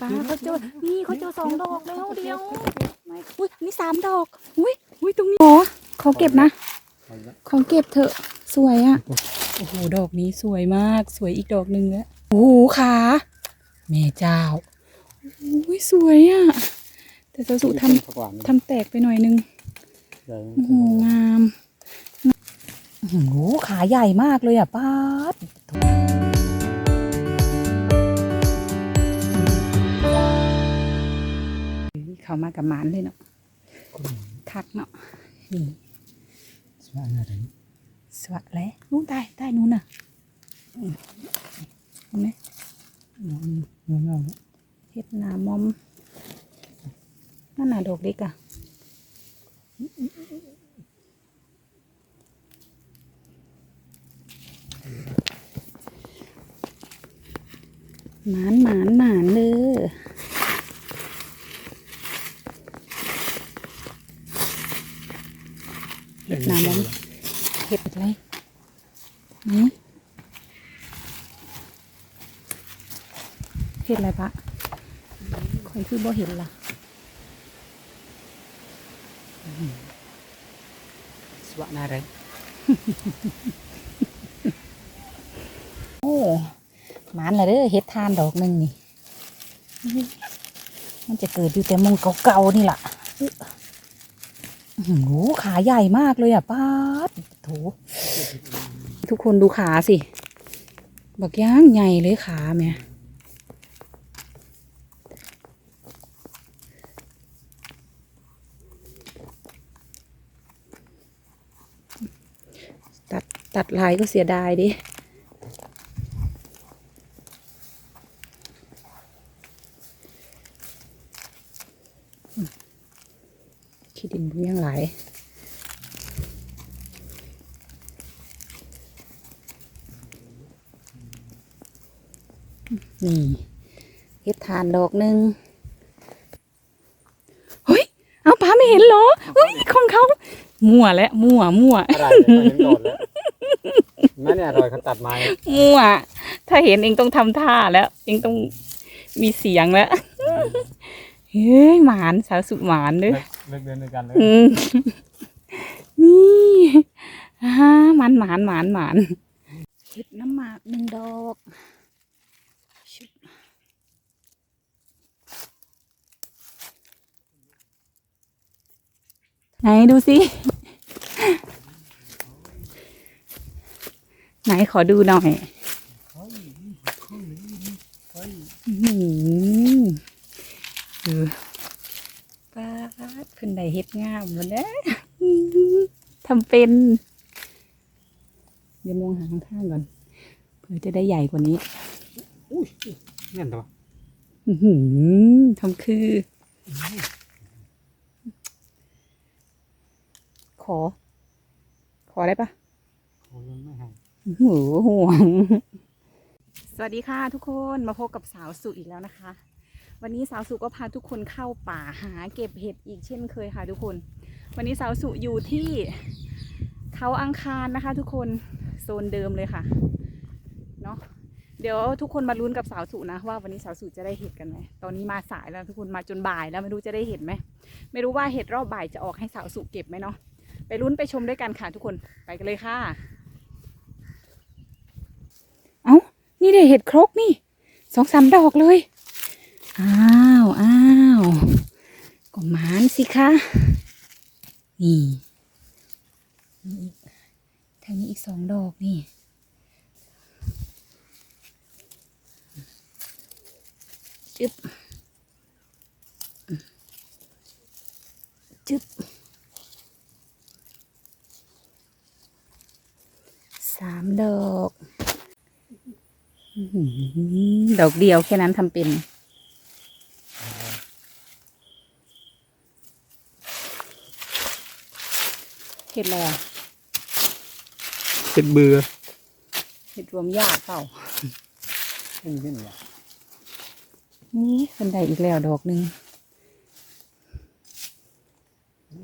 ป้าเขาเจอนี่เขาเจอสองดอกแล้วเดียวไม่อุ้ยนี่สามดอก อุ้ยอุ้ยตรงนี้โอ้เขาเก็บนะเขาเก็บเถอะสวยอะโอ้โหดอกนี้สวยมากสวยอีกดอกหนึ่งแล้วโอ้โหขาแม่เจ้าอุ้ยสวยอะแต่สาวสุทำทำแตกไปหน่อยนึงโอ้โหงามโอ้โหขาใหญ่มากเลยอะป้า เขามากับหมานเลยเนาะคักเนาะนี่สวยนะถึงสวัสดีนู้นใต้ใต้นู้นน่ะอืมเห็นไหมน้องน้องน้องเฮ็ดหนามอมนั่นน่ะดอกเล็กอะหมานหมานหมานเลย ห็ดหนามอมเห็ดอะไรนี่เห็ดอะไรปะคอยคือบ่เห็นล่ะสวยนะเลยโอ้หมานละเด้อเฮ็ดทานดอกหนึ่งนี่ มันจะเกิดอยู่แต่มงเก่าๆนี่ล่ะอื้อหือ โหขาใหญ่มากเลยอะป้าดโถทุกคนดูขาสิ บักย่างใหญ่เลยขาแม่ตัดตัดลายก็เสียดายดิ ขี้ดินมันยังไหลายนี่เฮ็ดทานดอกหนึ่งเฮ้ย เอาป้าไม่เห็นเหรอเฮ้ยของเขา มั่วและมั่วมั่วอะไรเนี่ยเห็นโดดแล้วแม่เนี่ยรอยเขาตัดไม้มั่ว ถ้าเห็นเองต้องทำท่าแล้ว เองต้องมีเสียงแล้ว เฮ้ยหมานสาวสุดหมานเด้อ เลิกเดินด้วยกันเลยอืมนี่อ่าหมันหมานหมานหมานเห็ดน้ำหมากหนึ่งดอก ไหนดูสิ ไหนขอดูหน่อยอื้อหือดูป้าดเพิ่นได้เฮ็ดงามหมดแล้วอื้อหือทำเป็น เดี๋ยวมองหาข้างๆก่อน เพื่อจะได้ใหญ่กว่านี้ อุ้ยเงี้ยตัวอื้อหือทำคือ อ ขอได้ปะโอ้ยไม่ให้หูห่วง สวัสดีค่ะทุกคนมาพบกับสาวสุอีกแล้วนะคะ วันนี้สาวสุก็พาทุกคนเข้าป่าหาเก็บเห็ดอีกเช่นเคยค่ะทุกคน วันนี้สาวสุอยู่ที่เขาอังคารนะคะ ทุกคนโซนเดิมเลยค่ะเนาะเดี๋ยวทุกคนมาลุ้นกับสาวสุนะว่าวันนี้สาวสุจะได้เห็ดกันไหมตอนนี้มาสายแล้วทุกคนมาจนบ่ายแล้วไม่รู้จะได้เห็ดไหมไม่รู้ว่าเห็ดรอบบ่ายจะออกให้สาวสุเก็บไหมเนาะ ไปลุ้นไปชมด้วยกันค่ะทุกคนไปกันเลยค่ะ เอา้านี่ได้เห็ดครกนี่สองสามดอกเลย อ้าวอ้าวก็มานสิคะนี่นี่อีกทางนี้อีกสองดอกนี่จึ๊บจึ๊บ สามดอกอื้อหือดอกเดียวแค่นั้นทำเป็นเห็ดอะไรอะเจ็ดเบื่อเห็ดรวมยากเปล่าไม่มีที่ไหนนี่คนใดอีกแล้วดอกหนึ่ง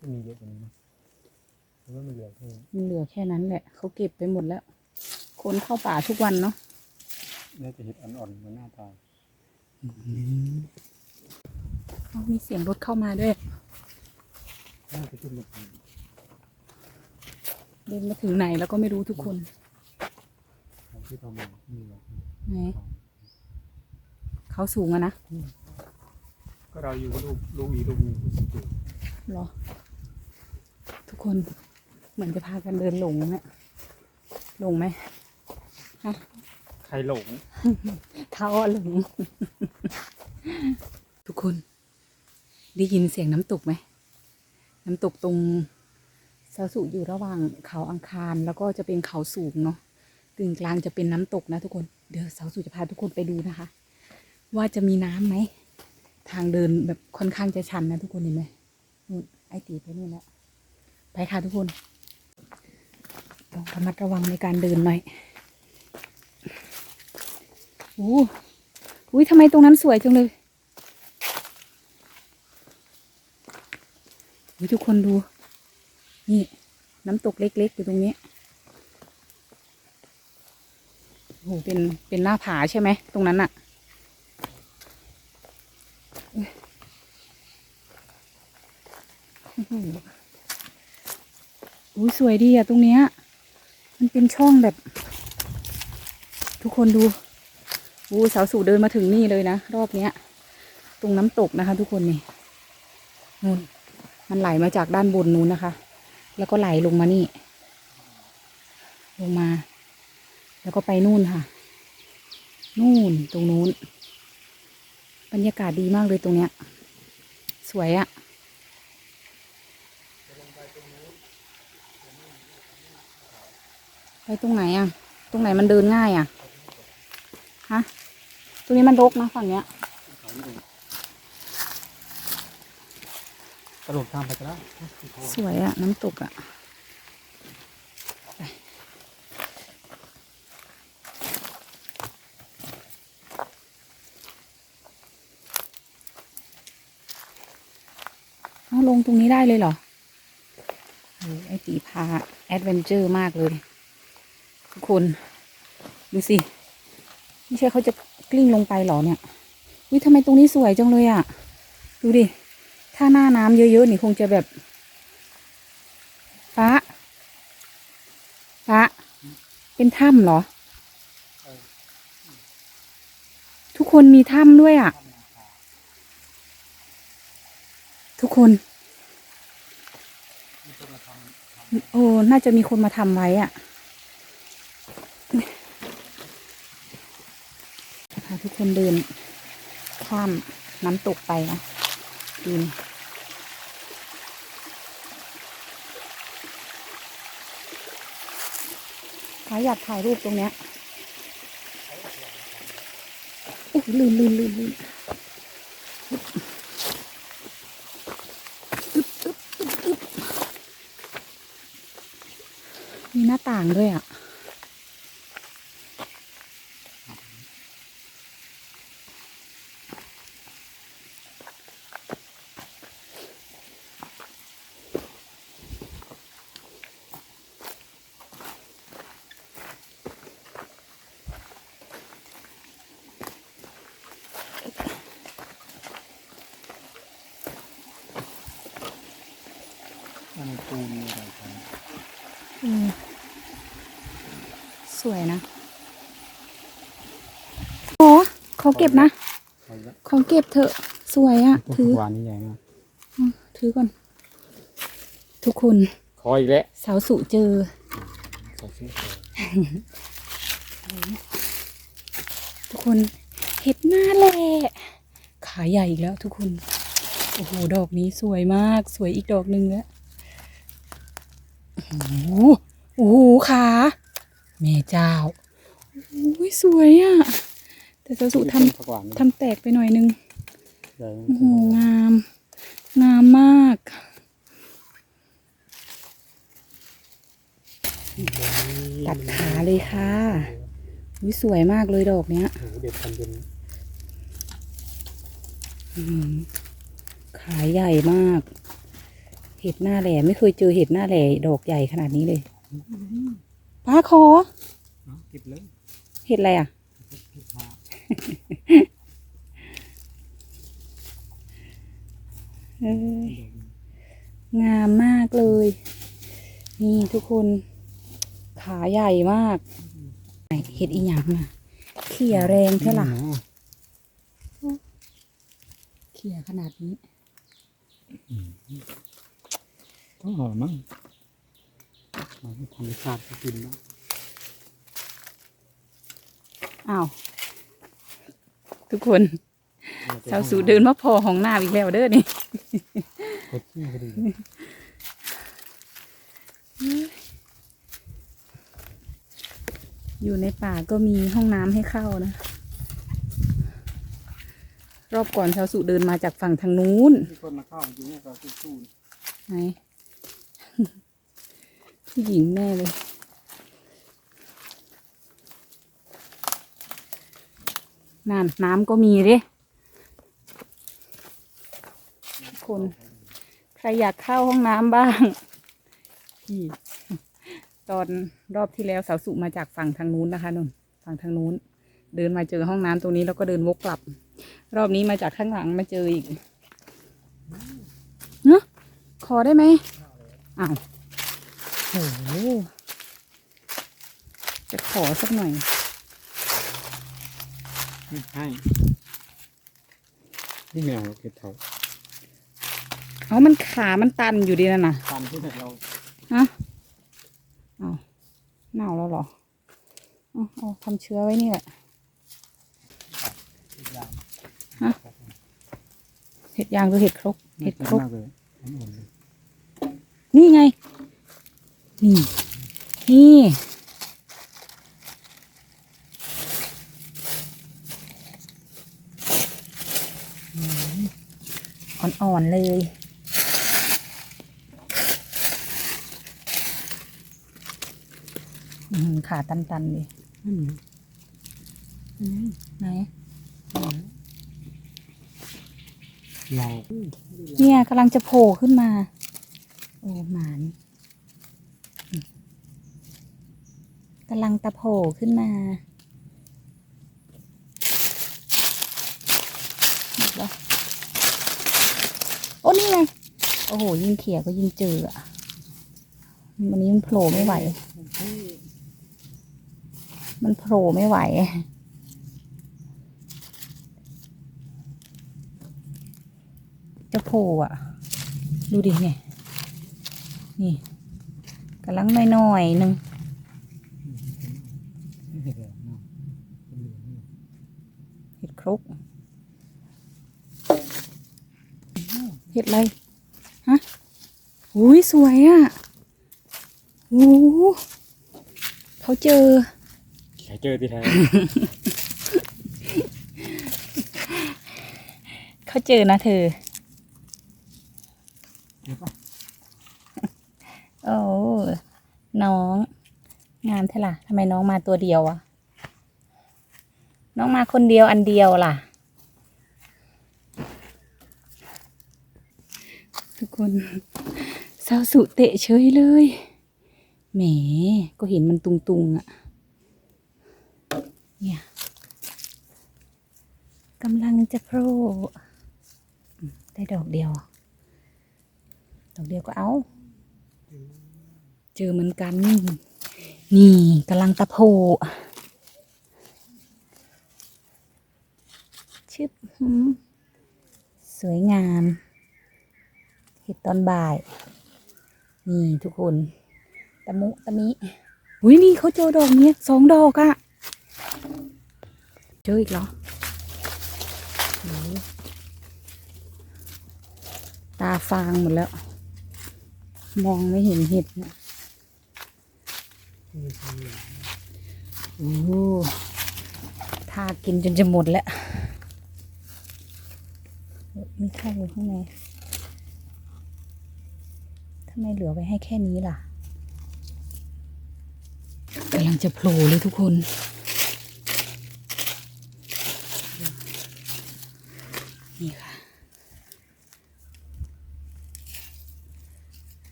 จะมีเยอะกว่านี้มั้ย หรือว่ามันเหลือแค่นี้มันเหลือแค่นั้นแหละเขาเก็บไปหมดแล้ว คนเข้าป่าทุกวันเนาะน่าจะเห็ดอ่อนๆเหมือนหน้าตาอ๋อมีเสียงรถเข้ามาด้วยน่าจะขึ้นมาเดินมาถึงไหนแล้วก็ไม่รู้ทุกคนของที่เขามานี่แหละไหนเขาสูงอะนะก็เราอยู่กับลูกลูกอีกลูกหนึงผู้สังเกตเหรอ ทุกคน เหมือนจะพากันเดินหลงอะหลงไหมใครหลง เขาอะหลง ทุกคน ได้ยินเสียงน้ำตกไหม น้ำตกตรงซาสุอยู่ระหว่างเขาอังคารแล้วก็จะเป็นเขาสูงเนาะกึ่งกลางจะเป็นน้ำตกนะทุกคน เดี๋ยวสาวสุจะพาทุกคนไปดูนะคะ ว่าจะมีน้ำไหม ทางเดินแบบค่อนข้างจะชันนะทุกคนเห็นไหมนู่นไอตีไปนู่นแล้วไปค่ะทุกคน ต้องระมัดระวังในการเดินหน่อยโอ้อุ้ยทำไมตรงนั้นสวยจังเลยทุกคนดู นี่ น้ำตกเล็ก ๆ อยู่ตรงนี้โอ้โหเป็น เป็นหน้าผาใช่ไหม ตรงนั้นอะอื้หืออุ้ยสวยดีอะตรงเนี้ย มันเป็นช่องแบบ ทุกคนดูอู้สาวสู่เดินมาถึงนี่เลยนะ รอบเนี้ย ตรงน้ำตกนะคะ ทุกคนนี่นู่นมันไหลมาจากด้านบนนู้นนะคะ แล้วก็ไหลลงมานี่ ลงมา แล้วก็ไปนู่นค่ะ นู่นตรงนู้น บรรยากาศดีมากเลยตรงเนี้ย สวยอะ ไปตรงไหนอะตรงไหนมันเดินง่ายอะฮะ ตรงนี้มันรกนะฝั่งเนี้ยกระโดดข้ามไปก็ได้สวยอะน้ำตกอะไปเอาลงตรงนี้ได้เลยเหรอโอ้ไอตีพาแอดเวนเจอร์มากเลยทุก คน ดูสิ ไม่ใช่เขาจะกลิ้งลงไปหรอเนี่ยวิทำไมตรงนี้สวยจังเลยอะดูดิ ถ้าหน้าน้ำเยอะๆนี่คงจะแบบฟ้าฟ้าเป็นถ้ำเหรอ ทุกคนมีถ้ำด้วยอะ ทุกคนโอ้น่าจะมีคนมาทำไว้อะ ทุกคนเดินข้ามน้ำตกไปนะดูนี่ถ้าอยากถ่ายรูปตรงเนี้ยโอ้ยลืมลืมลืมลืมมีหน้าต่างด้วยอะ อันนี้ปูนอะไรกันอืมสวยนะโอ้ขอเก็บนะเอาละขอเก็บเถอะ สวยอะต้นถือหวานนี่ใหญ่มากถือก่อน ทุกคนขออีกแล้วสาวสุเจอใส่ชุดเลยทุกคนเห็ดหน้าแหละขาใหญ่อีกแล้วทุกคน โอ้โห ดอกนี้สวยมาก สวยอีกดอกหนึ่งแล้ว โอ้โหโอ้โหขาแม่เจ้าโอ้ยสวยอะ่ะ แต่สาวสุทต้นผักหวานนี่ำทำแตกไปหน่อยนึงใหญ่โอ้โหงาม งามมากตัดขาเลยค่ะอุ๊ยสวยมากเลยดอกเนี้ยโอ้โหเด็ดทันเย็นอืมขาใหญ่มากเเห็ดหน้าแหล่ไม่เคยเจอเห็ดหน้าแหล่ดอกใหญ่ขนาดนี้เลยปลาคอเก็บเลยเห็ดอะไรอะ เก็บหอ้งามมากเลย นี่ทุกคน ขาใหญ่มากเห็ดอีหยังอะเขี่ยแรงใช่หร่เขี่ยขนาดนี้ ต้องเอามั้งเอาให้ธรรมชาติกินแล้วอ้าว ทุกคนสาวสูเดินมาพอห้องน้ำอีกแล้วเด้อนี่กดขี้ก็ดีอยู่ในป่าก็มีห้องน้ำให้เข้านะ รอบก่อนชาวสุเดินมาจากฝั่งทางนู้นมีคนมาเข้าจริงๆเนี่ยก็สู้ไหน ผู้หญิงแน่เลยนั่นน้ำก็มีเด้คนใครอยากเข้าห้องน้ำบ้างพี่ตอนรอบที่แล้วสาวสุมาจากฝั่งทางนู้นนะคะนุ่นฝั่งทางนู้น เดินมาเจอห้องน้ำตรงนี้แล้วก็เดินวกกลับ รอบนี้มาจากข้างหลังมาเจออีกเนาะขอได้ไหมอ้าว หจะขอสักหน่อยๆไม่ให้นี่แมวเราเก็บเถาเอามันขามันตันอยู่ดีนั่นน่ะตามที่เราฮะเอาเน่าแล้วเหรอเอาเอาทำเชื้อไว้นี่แหละติดยางฮะเห็ดยางหรือเห็ดครกเห็ดครกมากเลยอ่อนๆเลยนี่ไง นี่นี่อืมอ่อนๆเลยอืมขาตันๆเลยนั่นไงไหน เรา เนี่ยกำลังจะโผล่ขึ้นมา โอ้หมานอืม กำลังตะโผล่ขึ้นมาโอ้นี่ไงโอ้โห ยิ่งเขี่ยก็ยิ่งเจออะวันนี้มันโผล่ไม่ไหว มันโผล่ไม่ไหวจะโผล่อะดูดิเนี่ยนี่ กำลังน้อยๆหนึ่งไม่เห็นเลยเนาะเป็นเหลืองนี่เห็ดครกเห็ดอะไรฮะอุ้ยสวยอะโอ้โหเขาเจอใครเจอที่แท้เขาเจอนะเธอ เดี๋ยวปะ โอ้ น้อง งามเท่าล่ะทำไมน้องมาตัวเดียวอะน้องมาคนเดียวอันเดียวล่ะ ทุกคนสาวสุเตะเฉยเลยแหมก็เห็นมันตุงๆอะเนี่ยกำลังจะโผล่ได้ดอกเดียว ดอกเดียวก็เอา เจอเหมือนกัน นี่กำลังตะโพชึบสวยงาม เห็ดตอนบ่าย นี่ทุกคน ตะมุตะมิอุ้ยนี่เขาเจอดอกเนี้ยสองดอกอะเจออีกเหรอ ตาฟางหมดแล้ว มองไม่เห็นเห็ดนี่ย โอ้โหทากินจนจะหมดแล้วมีข้าวอยู่ข้างในทำไมเหลือไว้ให้แค่นี้ล่ะกำลังจะโผล่เลยทุกคน นี่ค่ะ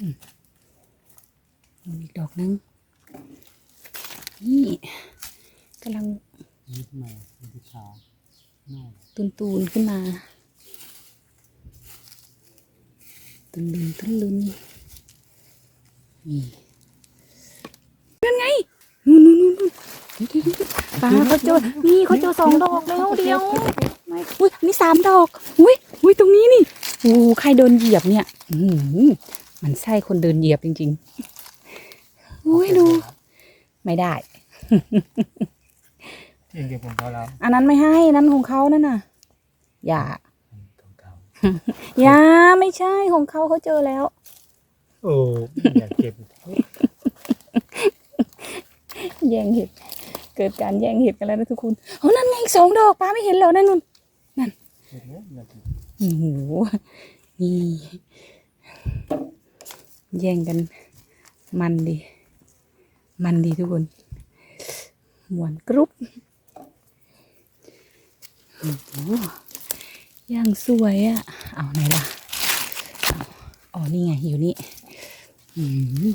อีกดอก นึง นี่กำลังนี่ทำไมมีที่ขาน่อตูนตูนๆขึ้นมา ตุนลุนตุนลุนนี่นั่นไงนู่นนู่นนู่นนู่นเดี๋ยวเดี๋ยวเดี๋ยวป้าเขาเจอนี่เขาเจอสองดอกแล้วเดียวไม่อุ้ยนี่สามดอกอุ้ยอุ้ยตรงนี้นี่โอ้ใครเดินเหยียบเนี่ย อือหือมันใช่คนเดินเหยียบจริง ๆ อุ้ยดู ไม่ได้เองเก็บของเขาแล้วอันนั้นไม่ให้นั้นของเขานั่นน่ะ อย่าของเขาอย่าไม่ใช่ของเขาเขาเจอแล้ว โอ้อยากเก็บแย่งเห็ด เกิดการแย่งเห็ดกันแล้วนะทุกคนโอ้นั่นไงอีกสองดอกป้าไม่เห็นเหรอนั่นนู่นเก็บแล้วอยากเก็บโอ้โหนี่แย่งกันมันดี มันดีทุกคนหวานกรุบโอ้โหย่างสวยอะ่ะ เอาไหนล่ะเอาอ๋อ นี่ไง อยู่นี่อืม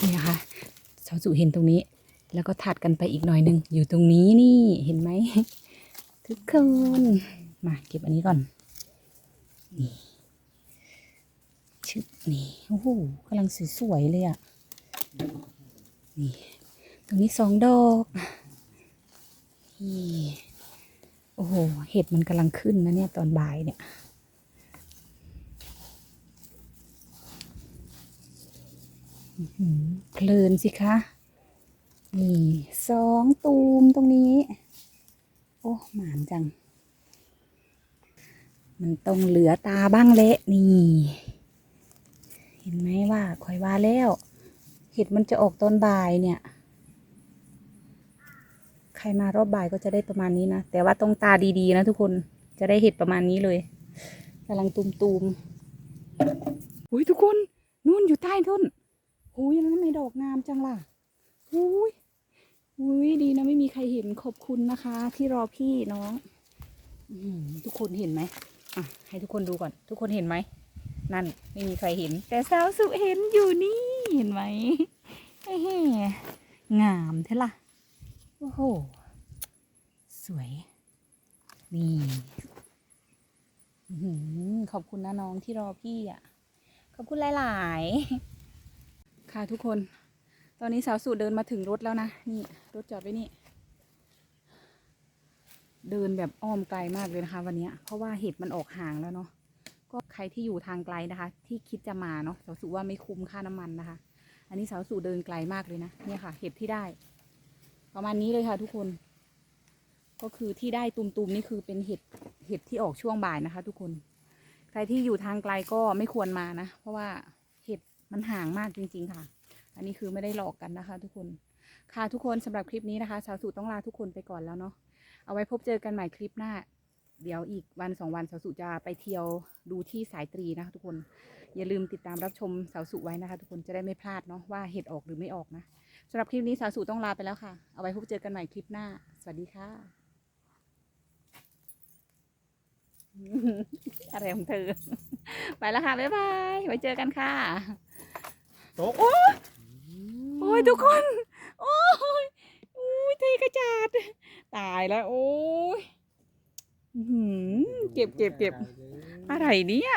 นี่นะคะสาวสุเห็นตรงนี้ แล้วก็ถัดกันไปอีกหน่อยหนึ่งอยู่ตรงนี้นี่ เห็นไหม ทุกคน มาเก็บอันนี้ก่อน นี่ชึบนี่ โอ้โหกำลังสวยๆเลยอะ่ะ นี่ ตรงนี้สองดอกนี่โอ้โห เห็ดมันกำลังขึ้นนะเนี่ยตอนบ่ายเนี่ยอื้อหือเพลินสิคะ นี่สองตูมตรงนี้ โอ้หมานจัง มันต้องเหลือตาบ้างเละนี่ เห็นไหมว่าคอยว่าแล้ว เห็ดมันจะออกตอนบ่ายเนี่ย ใครมารอบบ่ายก็จะได้ประมาณนี้นะ แต่ว่าต้องตาดีๆนะทุกคนจะได้เห็ดประมาณนี้เลยกำลังตูมๆอุ้ยทุกคนนู่นอยู่ใต้ต้นอุ้ยแล้วทำไมดอกงามจังล่ะอุ้ยอุ้ยดีนะไม่มีใครเห็นขอบคุณนะคะ ที่รอพี่น้องออหือทุกคนเห็นไหมอะให้ทุกคนดูก่อน ทุกคนเห็นไหม นั่นไม่มีใครเห็น แต่สาวสุเห็นอยู่นี่เห็นไหมเฮ้งามเท่ล่ะ โอ้โห สวย นี่ขอบคุณนะน้องที่รอพี่อะ ขอบคุณหลาย ๆ ค่ะทุกคน ตอนนี้สาวสูเดินมาถึงรถแล้วนะ นี่ รถจอดไว้นี่ เดินแบบอ้อมไกลมากเลยนะคะ วันนี้เพราะว่าเห็ดมันออกห่างแล้วเนาะ ก็ใครที่อยู่ทางไกลนะคะ ที่คิดจะมาเนาะสาวสูว่าไม่คุ้มค่าน้ำมันนะคะ อันนี้สาวสูเดินไกลมากเลยนะเนี่ยค่ะ เห็ดที่ได้ ประมาณนี้เลยค่ะ ทุกคน ก็คือที่ได้ตุมๆนี่คือเป็นเห็ดเห็ดที่ออกช่วงบ่ายนะคะ ทุกคน ใครที่อยู่ทางไกลก็ไม่ควรมานะ เพราะว่าเห็ดมันห่างมากจริง ๆ ค่ะ อันนี้คือไม่ได้หลอกกันนะคะ ทุกคน ค่ะทุกคนสำหรับคลิปนี้นะคะสาวสุต้องลาทุกคนไปก่อนแล้วเนาะเอาไว้พบเจอกันใหม่คลิปหน้า เดี๋ยวอีกวันสองวันสาวสุจะไปเที่ยวดูที่สายตรีนะคะทุกคน อย่าลืมติดตามรับชมสาวสุไว้นะคะ ทุกคนจะได้ไม่พลาดเนาะว่าเห็ดออกหรือไม่ออกนะสำหรับคลิปนี้สาวสูต้องลาไปแล้วค่ะ เอาไว้พบเจอกันใหม่คลิปหน้า สวัสดีค่ะ อะไรของเธอ ไปแล้วค่ะ บ๊ายบาย ไว้เจอกันค่ะโต๊ะโอ้ยทุกคน โอ้ยโอ้ยเทกระจาด ตายแล้ว โอ้ยอื้อหือ เก็บเก็บเก็บอะไรเนี่ย